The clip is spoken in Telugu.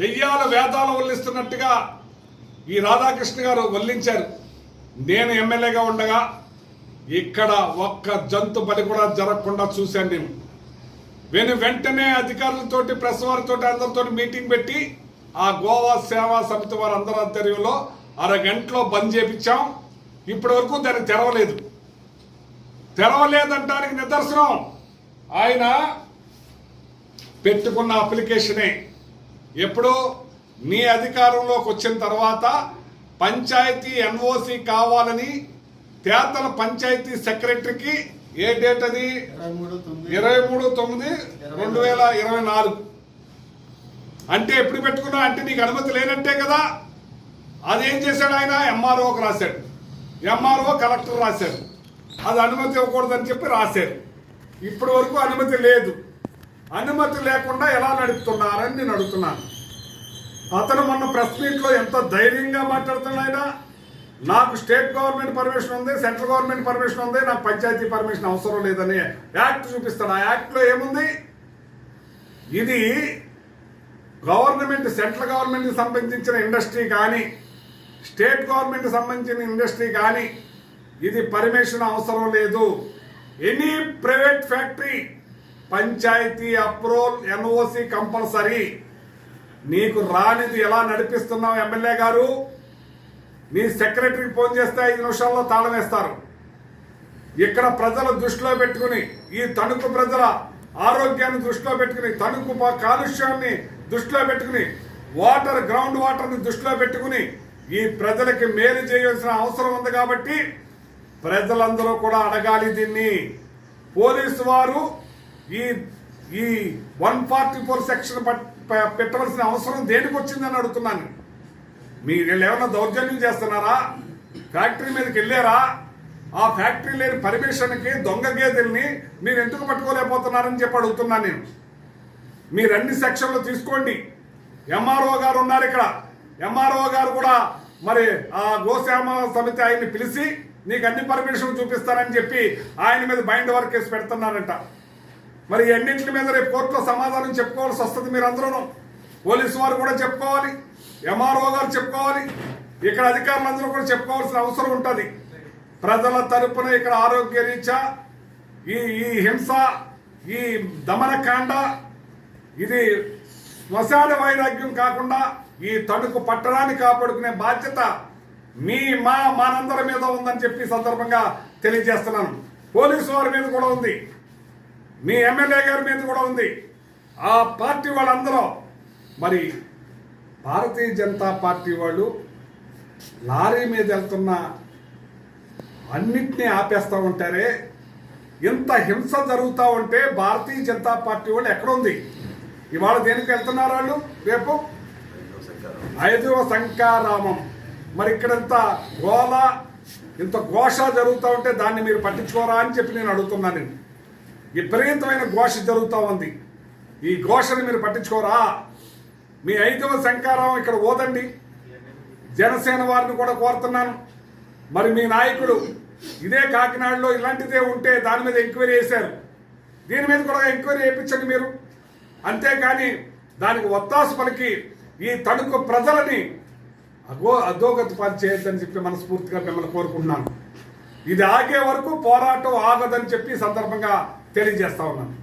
దెయ్యాలు వేదాలు వల్లిస్తున్నట్టుగా ఈ రాధాకృష్ణ గారు వల్లించారు. నేను ఎమ్మెల్యేగా ఉండగా ఇక్కడ ఒక్క జంతు బలి కూడా జరగకుండా చూశాను నేను. నేను వెంటనే అధికారులతోటి ప్రెస్ వారితో అందరితో మీటింగ్ పెట్టి ఆ గోవా సేవా సమితి వారి అందరి ఆధ్వర్యంలో అరగంటలో బంద్ చేపించాం. ఇప్పటి వరకు దాన్ని తెరవలేదు. తెరవలేదంటానికి నిదర్శనం. ఆయన పెట్టుకున్న అప్లికేషనే ఎప్పుడు నీ అధికారంలోకి వచ్చిన తర్వాత పంచాయతీ ఎన్ఓసి కావాలని తేతల పంచాయతీ సెక్రటరీకి ఏ డేట్ అది? ఇరవై మూడు తొమ్మిది ఇరవై మూడు తొమ్మిది రెండు వేల ఇరవై నాలుగు. అంటే ఎప్పుడు పెట్టుకున్నా అంటే నీకు అనుమతి లేనట్టే కదా. అదేం చేశాడు ఆయన? ఎంఆర్ఓకి రాశాడు. ఎంఆర్ఓ కలెక్టర్ రాశాడు. అది అనుమతి ఇవ్వకూడదని చెప్పి రాశారు. ఇప్పటి వరకు అనుమతి లేదు. అనుమతి లేకుండా ఎలా నడుపుతున్నారని నేను అడుగుతున్నాను. అతను మొన్న ప్రెస్ మీట్లో ఎంత ధైర్యంగా మాట్లాడుతున్నాయినా నాకు స్టేట్ గవర్నమెంట్ పర్మిషన్ ఉంది సెంట్రల్ గవర్నమెంట్ పర్మిషన్ ఉంది నాకు పంచాయతీ పర్మిషన్ అవసరం లేదని యాక్ట్ చూపిస్తాడు. ఆ యాక్ట్లో ఏముంది? ఇది గవర్నమెంట్ సెంట్రల్ గవర్నమెంట్కి సంబంధించిన ఇండస్ట్రీ కానీ స్టేట్ గవర్నమెంట్కి సంబంధించిన ఇండస్ట్రీ కానీ ఇది పర్మిషన్ అవసరం లేదు. Any private factory panchayat approval NOC compulsory. నీకు రానిది ఎలా నడిపిస్తున్నావు ఎమ్మెల్యే గారు? మీ సెక్రటరీకి ఫోన్ చేస్తే ఐదు నిమిషాల్లో తాళం వేస్తారు. ఇక్కడ ప్రజల దృష్టిలో పెట్టుకుని ఈ తణుకు ప్రజల ఆరోగ్యాన్ని దృష్టిలో పెట్టుకుని తణుకు కాలుష్యాన్ని దృష్టిలో పెట్టుకుని వాటర్ గ్రౌండ్ వాటర్ని దృష్టిలో పెట్టుకుని ఈ ప్రజలకి మేలు చేయాల్సిన అవసరం ఉంది కాబట్టి ప్రజలందరూ కూడా అడగాలి దీన్ని. పోలీసు వారు ఈ ఈ వన్ ఫార్టీ ఫోర్ సెక్షన్ పెట్టవలసిన అవసరం దేనికి వచ్చిందని అడుగుతున్నాను. మీరు ఏమైనా దౌర్జన్యం చేస్తున్నారా? ఫ్యాక్టరీ మీదకి వెళ్ళారా? ఆ ఫ్యాక్టరీ లేని పర్మిషన్కి దొంగ గేదెల్ని మీరు ఎందుకు పట్టుకోలేకపోతున్నారని చెప్పి అడుగుతున్నాను నేను. మీరు అన్ని సెక్షన్లు తీసుకోండి. ఎంఆర్ఓ గారు ఉన్నారు ఇక్కడ. ఎంఆర్ఓ గారు కూడా మరి ఆ గోశ్యామ సమితి ఆయన్ని పిలిచి నీకు అన్ని పర్మిషన్లు చూపిస్తారని చెప్పి ఆయన మీద బైండ్ వర్క్ కేసు పెడుతున్నారంట. మరి ఎన్నింటి అన్నింటి మీద రేపు కోర్టులో సమాధానం చెప్పుకోవాల్సి వస్తుంది మీరు అందరూ పోలీసు వారు కూడా చెప్పుకోవాలి ఎంఆర్ఓ గారు చెప్పుకోవాలి ఇక్కడ అధికారులందరూ కూడా చెప్పుకోవాల్సిన అవసరం ఉంటుంది. ప్రజల తరపున ఇక్కడ ఆరోగ్య రీత్యా ఈ ఈ హింస ఈ దమనకాండ ఇది శ్మశాన వైరాగ్యం కాకుండా ఈ తణుకు పట్టణాన్ని కాపాడుకునే బాధ్యత మీ మా మనందరి మీద ఉందని చెప్పి సందర్భంగా తెలియజేస్తున్నాను. పోలీసు వారి మీద కూడా ఉంది. మీ ఎమ్మెల్యే గారి మీద కూడా ఉంది. ఆ పార్టీ వాళ్ళందరూ మరి భారతీయ జనతా పార్టీ వాళ్ళు లారీ మీద వెళ్తున్న అన్నిటినీ ఆపేస్తూ ఉంటారే. ఇంత హింస జరుగుతూ ఉంటే భారతీయ జనతా పార్టీ వాళ్ళు ఎక్కడ ఉంది ఇవాళ దేనికి వెళ్తున్నారు వాళ్ళు? రేపు ఐదవ శంకారామం మరి ఇక్కడ ఇంత గోల ఇంత ఘోష జరుగుతూ ఉంటే దాన్ని మీరు పట్టించుకోరా అని చెప్పి నేను అడుగుతున్నాను నేను. విపరీతమైన ఘోష జరుగుతూ ఉంది. ఈ ఘోషని మీరు పట్టించుకోరా? మీ ఐదవ శంకారం ఇక్కడ ఓదండి. జనసేన వారిని కూడా కోరుతున్నాను. మరి మీ నాయకుడు ఇదే కాకినాడలో ఇలాంటిదే ఉంటే దాని మీద ఎంక్వైరీ చేశారు. దీని మీద కూడా ఎంక్వైరీ చేయించండి మీరు. అంతేకాని దానికి ఒత్తాసు పలికి ఈ తణుకు ప్రజలని అగో అధోగతి పని చేయొద్దని చెప్పి మనస్ఫూర్తిగా మిమ్మల్ని కోరుకుంటున్నాను. ఇది ఆగే వరకు పోరాటం ఆగదని చెప్పి సందర్భంగా తెలియజేస్తా ఉన్నాను